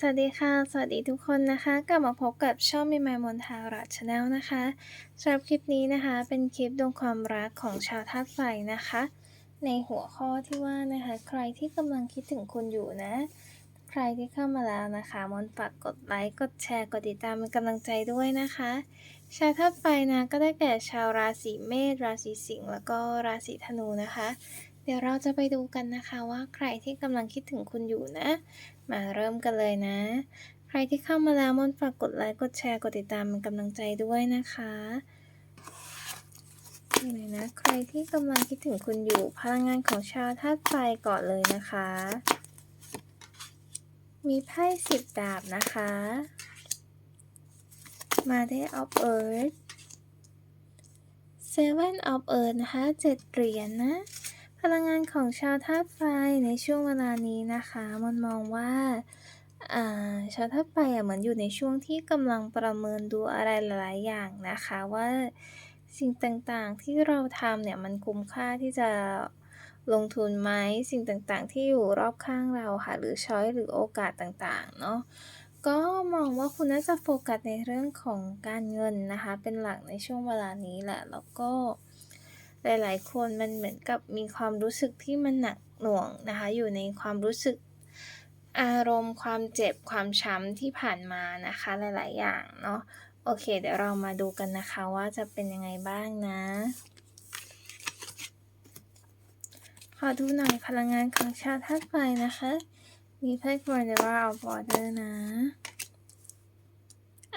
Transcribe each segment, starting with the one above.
สวัสดีค่ะ สวัสดีทุกคนนะคะ กลับมาพบกับช่องมีมายมนทาราชแนลนะคะสำหรับคลิปนี้นะคะ เป็นคลิปดวงความรักของชาวธาตุไฟนะคะ ในหัวข้อที่ว่านะคะ ใครที่กำลังคิดถึงคุณอยู่นะ ใครที่เข้ามาแล้วนะคะ มนฝากกดไลค์ กดแชร์ กดติดตามเป็นกำลังใจด้วยนะคะ ชาวธาตุไฟนะ ก็ได้แก่ชาวราศีเมษ ราศีสิงห์ แล้วก็ราศีธนูนะคะ เดี๋ยวเราจะไปดูกันนะคะว่าใครที่กำลังคิดถึงคุณอยู่นะ มาเริ่มกันเลยนะ ใครที่เข้ามาแล้วมนฝากกดไลค์กดแชร์กดติดตามเป็นกำลังใจด้วยนะคะนี่เลยนะใครที่กำลังคิดถึงคุณอยู่พลังงานของชาวธาตุไฟก่อนเลยนะคะ มีไพ่สิบดาบนะคะ มาได้ of earth seven of earth นะคะเจ็ดเหรียญนะ พลังงานของชาวธาตุไฟในช่วงเวลานี้นะคะมันมองว่าชาวธาตุไฟอะเหมือนอยู่ในช่วงที่กำลังประเมินดูอะไรหลายๆอย่างนะคะว่าสิ่งต่างๆที่เราทำเนี่ยมันคุ้มค่าที่จะลงทุนไหมสิ่งต่างๆ ที่อยู่รอบข้างเราค่ะหรือช้อยหรือโอกาสต่างๆเนาะก็มองว่าคุณน่าจะโฟกัสในเรื่องของการเงินนะคะ เป็นหลักในช่วงเวลานี้แหละแล้วก็ หลายๆ คนมันเหมือนกับมีความรู้สึกที่มันหนักหน่วงนะคะ อยู่ในความรู้สึกอารมณ์ความเจ็บความช้ำที่ผ่านมานะคะ หลาย ๆ อย่างเนาะโอเค เดี๋ยวเรามาดูกันนะคะว่าจะเป็นยังไงบ้างนะ ขอดูหน่อยพลังงานของชาวธาตุไฟนะคะ มีไพ่ Cordera of Water นะ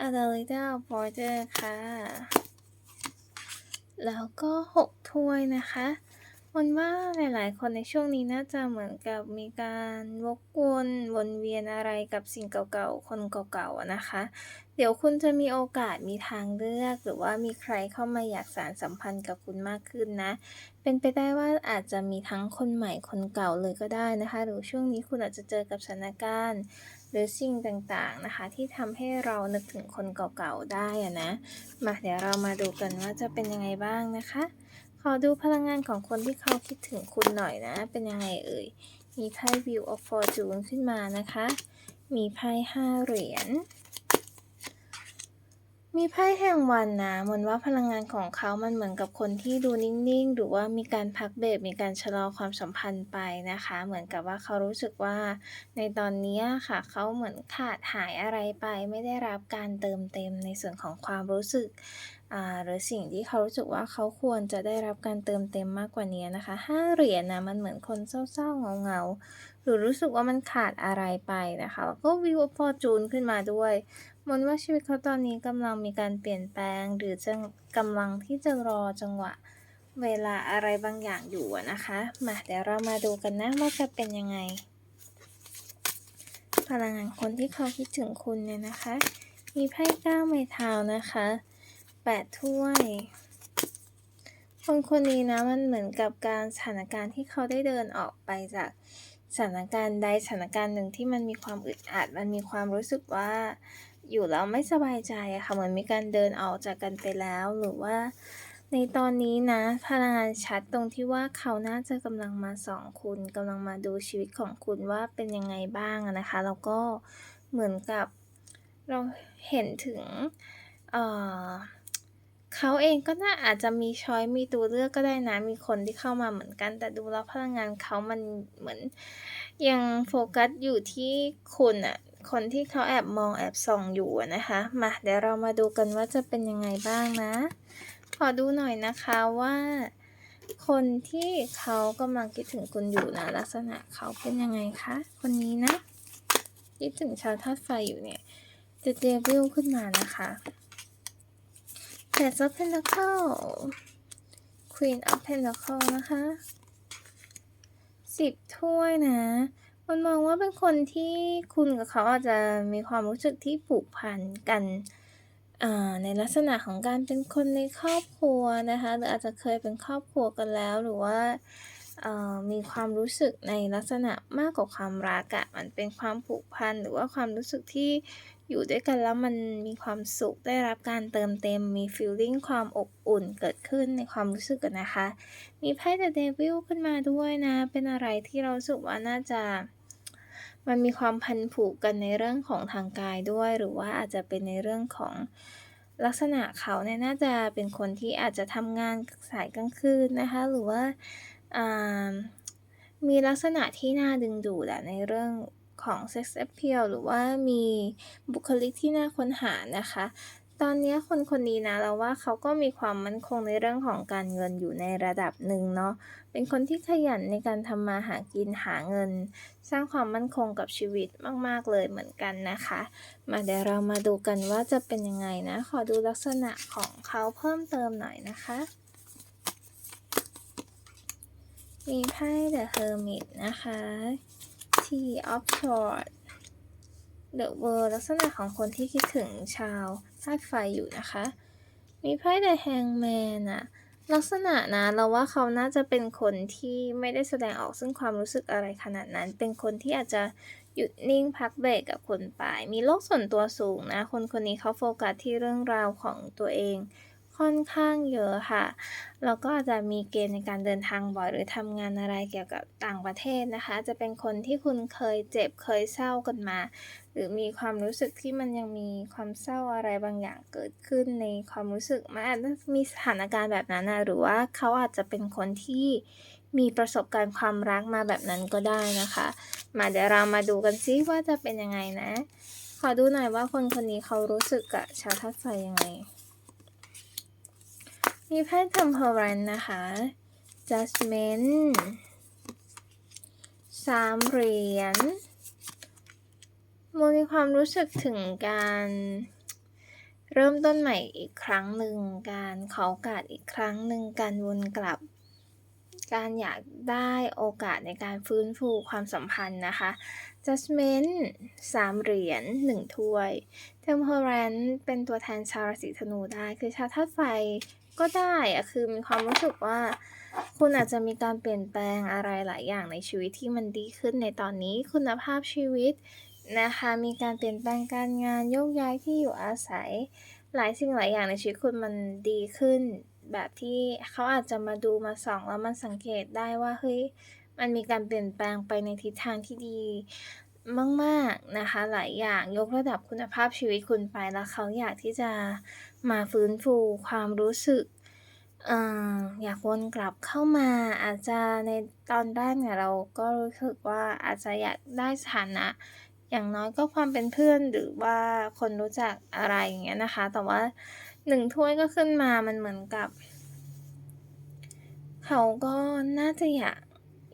Adalita of Water ค่ะ แล้วก็หกถ้วยนะคะ มันว่าหลายๆ คนในช่วงนี้น่าจะเหมือนกับมีการวกวนวนเวียนอะไรกับสิ่งเก่าๆ คนเก่าๆนะคะ เดี๋ยวคุณจะมีโอกาสมีทางเลือก หรือว่ามีใครเข้ามาอยากสานสัมพันธ์กับคุณมากขึ้นนะ เป็นไปได้ว่าอาจจะมีทั้งคนใหม่คนเก่าเลยก็ได้นะคะ หรือช่วงนี้คุณอาจจะเจอกับสถานการณ์ หรือสิ่งต่างๆนะคะ ที่ทำให้เรานึกถึงคนเก่าๆได้อะนะ มาเดี๋ยวเรามาดูกันว่าจะเป็นยังไงบ้างนะคะ ขอดูพลังงานของคนที่เขาคิดถึงคุณหน่อยนะ เป็นยังไงเอ่ย มีไพ่ Wheel of Fortune ขึ้นมานะคะ มีไพ่ห้าเหรียญ มีไพ่แห่งวันนะเหมือนว่าพลังงานของเขามันเหมือนกับคนที่ดูนิ่งๆ หรือว่ามีการพักเบรกมีการชะลอความสัมพันธ์ไปนะคะ เหมือนกับว่าเขารู้สึกว่าในตอนนี้ค่ะ เขาเหมือนขาดหายอะไรไป ไม่ได้รับการเติมเต็มในส่วนของความรู้สึก หรือสิ่งที่เขารู้สึกว่าเขาควรจะได้รับการเติมเต็มมากกว่านี้นะคะห้าเหรียญนะมันเหมือนคนเศร้าๆเงาๆหรือรู้สึกว่ามันขาดอะไรไปนะคะแล้วก็วิวฟอจูนขึ้นมาด้วยมนว่าชีวิตเขาตอนนี้กำลังมีการเปลี่ยนแปลง หรือจะกำลังที่จะรอจังหวะเวลาอะไรบางอย่างอยู่นะคะ มาเดี๋ยวเรามาดูกันนะว่าจะเป็นยังไง พลังงานคนที่เขาคิดถึงคุณเนี่ยนะคะ มีไพ่เก้าไม้เท้านะคะ แปดถ้วย คนคนนี้นะมันเหมือนกับการสถานการณ์ที่เขาได้เดินออกไปจากสถานการณ์ใดสถานการณ์หนึ่งที่มันมีความอึดอัด มันมีความรู้สึกว่าอยู่แล้วไม่สบายใจอะค่ะ เหมือนมีการเดินออกจากกันไปแล้ว หรือว่า ในตอนนี้นะพลังงานชัดตรงที่ว่าเขาน่าจะกำลังมาส่องคุณกำลังมาดูชีวิตของคุณว่าเป็นยังไงบ้างนะคะ แล้วก็เหมือนกับเราเห็นถึง เอ่อ เขาเองก็น่าอาจจะมีช้อยมีตัวเลือกก็ได้นะ มีคนที่เข้ามาเหมือนกัน แต่ดูแล้วพลังงานเขามันเหมือน ยังโฟกัสอยู่ที่คุณอะคนที่เขาแอบมองแอบส่องอยู่นะคะ มาเดี๋ยวเรามาดูกันว่าจะเป็นยังไงบ้างนะ ขอดูหน่อยนะคะว่า คนที่เขากำลังคิดถึงคุณอยู่นะ ลักษณะเขาเป็นยังไงคะ คนนี้นะคิดถึงชาวธาตุไฟอยู่เนี่ยจะเดวิลขึ้นมานะคะ Page of Pentacle Queen of Pentacle นะคะสิบถ้วยนะ มันมองว่าเป็นคนที่คุณกับเขาอาจจะมีความรู้สึกที่ผูกพันกันในลักษณะของการเป็นคนในครอบครัวนะคะ หรืออาจจะเคยเป็นครอบครัวกันแล้วหรือว่า มีความรู้สึกในลักษณะมากกว่าความรักอะมันเป็นความผูกพันหรือว่าความรู้สึกที่อยู่ด้วยกันแล้วมันมีความสุขได้รับการเติมเต็มมีฟีลลิ่งความอบอุ่นเกิดขึ้นในความรู้สึกกันนะคะ มีไพ่เดอะเดวิลขึ้นมาด้วยนะ เป็นอะไรที่เราสึกว่าน่าจะ มันมีความพันผูกกันในเรื่องของทางกายด้วย หรือว่าอาจจะเป็นในเรื่องของลักษณะเขาเนี่ยน่าจะเป็นคนที่อาจจะทำงานสายกลางคืนนะคะ หรือว่า มีลักษณะที่น่าดึงดูดอะในเรื่องของ Sex Appeal หรือว่ามีบุคลิกที่น่าค้นหานะคะ ตอนนี้คนคนนี้นะเราว่าเขาก็มีความมั่นคงในเรื่องของการเงินอยู่ในระดับหนึ่งเนาะ เป็นคนที่ขยันในการทำมาหากินหาเงิน สร้างความมั่นคงกับชีวิตมากๆเลยเหมือนกันนะคะ มาเดี๋ยวเรามาดูกันว่าจะเป็นยังไงนะ ขอดูลักษณะของเขาเพิ่มเติมหน่อยนะคะ มีไพ่ The Hermit นะคะ Tea of Swords The World ลักษณะของคนที่คิดถึงชาวธาตุไฟอยู่นะคะ มีไพ่ The Hangman อะลักษณะนะเราว่าเขาน่าจะเป็นคนที่ไม่ได้แสดงออกซึ่งความรู้สึกอะไรขนาดนั้น เป็นคนที่อาจจะหยุดนิ่งพักเบรกกับคนไป มีโลกส่วนตัวสูงนะ คนคนนี้เขาโฟกัสที่เรื่องราวของตัวเอง ค่อนข้างเยอะค่ะ แล้วก็อาจจะมีเกณฑ์ในการเดินทางบ่อย หรือทำงานอะไรเกี่ยวกับต่างประเทศนะคะ จะเป็นคนที่คุณเคยเจ็บเคยเศร้ากันมา หรือมีความรู้สึกที่มันยังมีความเศร้าอะไรบางอย่างเกิดขึ้นในความรู้สึกมันอาจจะมีสถานการณ์แบบนั้นนะหรือว่าเขาอาจจะเป็นคนที่มีประสบการณ์ความรักมาแบบนั้นก็ได้นะคะ มาเดี๋ยวเรามาดูกันซิว่าจะเป็นยังไงนะ ขอดูหน่อยว่าคนคนนี้เขารู้สึกกับชาวธาตุไฟยังไง มีไพ่ Temperance นะคะ Judgment สามเหรียญโมมีความรู้สึกถึงการเริ่มต้นใหม่อีกครั้งหนึ่ง การขอโอกาสอีกครั้งหนึ่ง การวนกลับ การอยากได้โอกาสในการฟื้นฟูความสัมพันธ์นะคะ Judgment สามเหรียญหนึ่งถ้วย Temperance เป็นตัวแทนชาวราศีธนูได้ คือชาวธาตุไฟ ก็ได้อะคือมีความรู้สึกว่า คุณอาจจะมีการเปลี่ยนแปลงอะไรหลายอย่างในชีวิตที่มันดีขึ้นในตอนนี้คุณภาพชีวิตนะคะ มีการเปลี่ยนแปลงการงานโยกย้ายที่อยู่อาศัย หลายสิ่งหลายอย่างในชีวิตคุณมันดีขึ้น แบบที่เขาอาจจะมาดูมาส่องแล้วมันสังเกตได้ว่าเฮ้ยมันมีการเปลี่ยนแปลงไปในทิศทางที่ดี มาก ๆ นะคะ หลายอย่างยกระดับคุณภาพชีวิตคุณไปแล้วเขาอยากที่จะมาฟื้นฟูความรู้สึกเอ่ออยากวนกลับเข้ามาอาจจะในตอนแรกเนี่ยเราก็รู้สึกว่าอาจจะอยากได้สถานะ อย่างน้อยก็ความเป็นเพื่อนหรือว่าคนรู้จักอะไรอย่างเงี้ยนะคะ แต่ว่าหนึ่งถ้วยก็ขึ้นมามันเหมือนกับ เขาก็น่าจะอยาก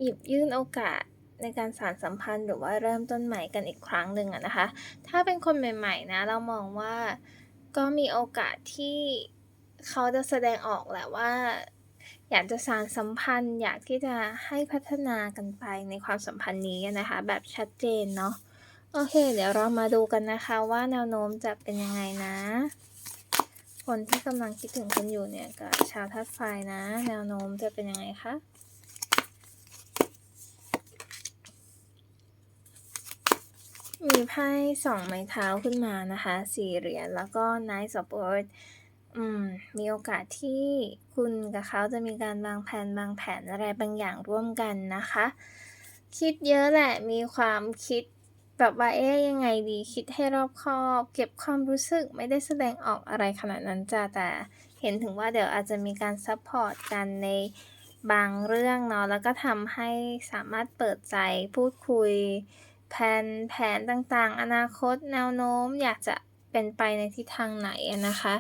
หยิบยื่นโอกาส ในการสานสัมพันธ์หรือว่าเริ่มต้นใหม่กันอีกครั้งหนึ่งอะนะคะ ถ้าเป็นคนใหม่ ๆ นะ เรามองว่าก็มีโอกาสที่เขาจะแสดงออกแหละว่า อยากจะสานสัมพันธ์ อยากที่จะให้พัฒนากันไปในความสัมพันธ์นี้นะคะ แบบชัดเจนเนาะโอเค เดี๋ยวเรามาดูกันนะคะว่าแนวโน้มจะเป็นยังไงนะ คนที่กำลังคิดถึงคุณอยู่เนี่ยกับชาวธาตุไฟนะ แนวโน้มจะเป็นยังไงคะ มีไพ่สองไม้เท้าขึ้นมานะคะสี่เหรียญแล้วก็ Knight of Swords อืมมีโอกาสที่คุณกับเขาจะมีการวางแผนวางแผนอะไรบางอย่างร่วมกันนะคะ คิดเยอะแหละมีความคิดแบบว่าเอ๊ะยังไงดีคิดให้รอบคอบเก็บความรู้สึกไม่ได้แสดงออกอะไรขนาดนั้นจ้ะแต่เห็นถึงว่าเดี๋ยวอาจจะมีการซัปพอร์ตกันในบางเรื่องเนาะแล้วก็ทำให้สามารถเปิดใจพูดคุย แพลนแผนต่างๆ อนาคตแนวโน้มอยากจะเป็นไปในทิศทางไหนนะคะ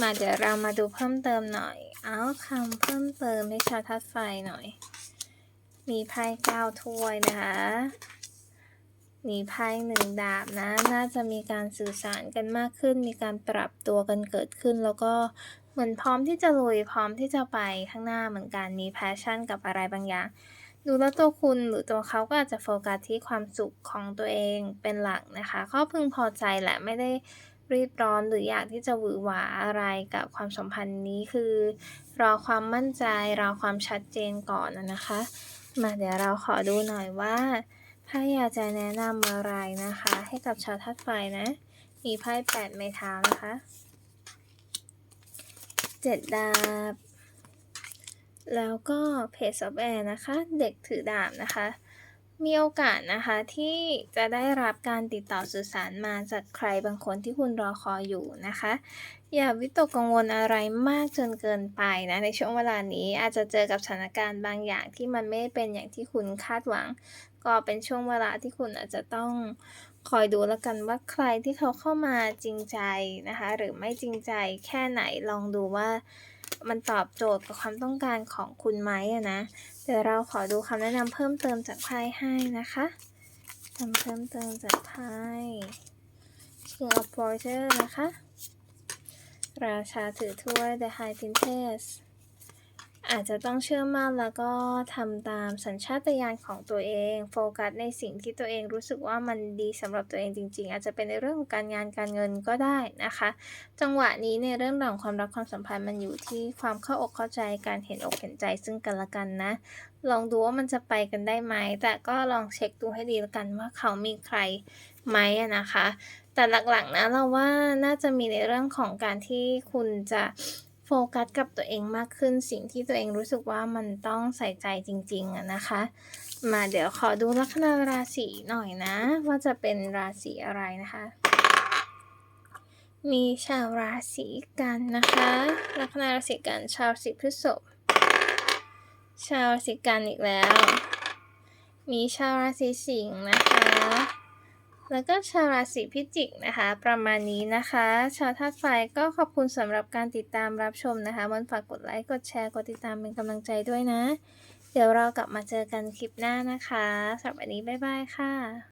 มาเดี๋ยวเรามาดูเพิ่มเติมหน่อย เอาคำเพิ่มเติมให้ชาวธาตุไฟหน่อย มีไพ่เก้าถ้วยนะคะมีไพ่หนึ่งดาบนะ น่าจะมีการสื่อสารกันมากขึ้น มีการปรับตัวกันเกิดขึ้น แล้วก็เหมือนพร้อมที่จะลุย พร้อมที่จะไปข้างหน้าเหมือนกัน มี passion กับอะไรบางอย่าง ดูแล้วตัวคุณหรือตัวเขาก็อาจจะโฟกัสที่ความสุขของตัวเองเป็นหลักนะคะก็พึงพอใจแหละไม่ได้รีบร้อนหรืออยากที่จะหวือหวาอะไรกับความสัมพันธ์นี้คือ รอความมั่นใจรอความชัดเจนก่อนนะคะ มาเดี๋ยวเราขอดูหน่อยว่าไพ่อยากจะแนะนำอะไรนะคะ ให้กับชาวธาตุไฟนะ มีไพ่แปดไม้เท้านะคะเจ็ดดาบ แล้วก็ Page of Air นะคะ เด็กถือดาบนะคะมมีโอกาสนะคะที่จะได้รับการติดต่อสื่อสารมาจากใครบางคนที่คุณรอคอยอยู่นะคะ อย่าวิตกกังวลอะไรมากจนเกินไปนะในช่วงเวลานี้อาจจะเจอกับสถานการณ์บางอย่างที่มันไม่เป็นอย่างที่คุณคาดหวัง ก็เป็นช่วงเวลาที่คุณอาจจะต้องคอยดูแล้วกันว่าใครที่เขาเข้ามาจริงใจนะคะ หรือไม่จริงใจแค่ไหนลองดูว่า มันตอบโจทย์กับความต้องการของคุณไหมอะนะ เดี๋ยวเราขอดูคำแนะนำเพิ่มเติมจากไพ่ให้นะคะทำเพิ่มเติมจากไพ่ King of Porter นะคะ ราชาถือถ้วย The High Princess อาจจะต้องเชื่อมั่นแล้วก็ทำตามสัญชาตญาณของตัวเอง โฟกัสในสิ่งที่ตัวเองรู้สึกว่ามันดีสำหรับตัวเองจริง ๆ อาจจะเป็นในเรื่องของการงานการเงินก็ได้นะคะ จังหวะนี้ในเรื่องของความรักความสัมพันธ์มันอยู่ที่ความเข้าอกเข้าใจการเห็นอกเห็นใจซึ่งกันและกันนะ ลองดูว่ามันจะไปกันได้ไหมแต่ก็ลองเช็คดูให้ดีแล้วกันว่าเขามีใครไหมนะคะ แต่หลักๆนะเราว่าน่าจะมีในเรื่องของการที่คุณจะ โฟกัสกับตัวเองมากขึ้นสิ่งที่ตัวเองรู้สึกว่ามันต้องใส่ใจจริงๆอะนะคะ มาเดี๋ยวขอดูลัคนาราศีหน่อยนะ ว่าจะเป็นราศีอะไรนะคะ มีชาวราศีกันนะคะ ลัคนาราศีกันชาวราศีพฤษภชาวราศีกันอีกแล้ว มีชาวราศีสิงห์นะคะ แล้วก็ชาวราศีพิจิกนะคะ ประมาณนี้นะคะ ชาวธาตุไฟก็ขอบคุณสำหรับการติดตามรับชมนะคะมันฝากกดไลค์ กดแชร์ กดติดตามเป็นกำลังใจด้วยนะ เดี๋ยวเรากลับมาเจอกันคลิปหน้านะคะสำหรับวันนี้บ๊ายบายค่ะ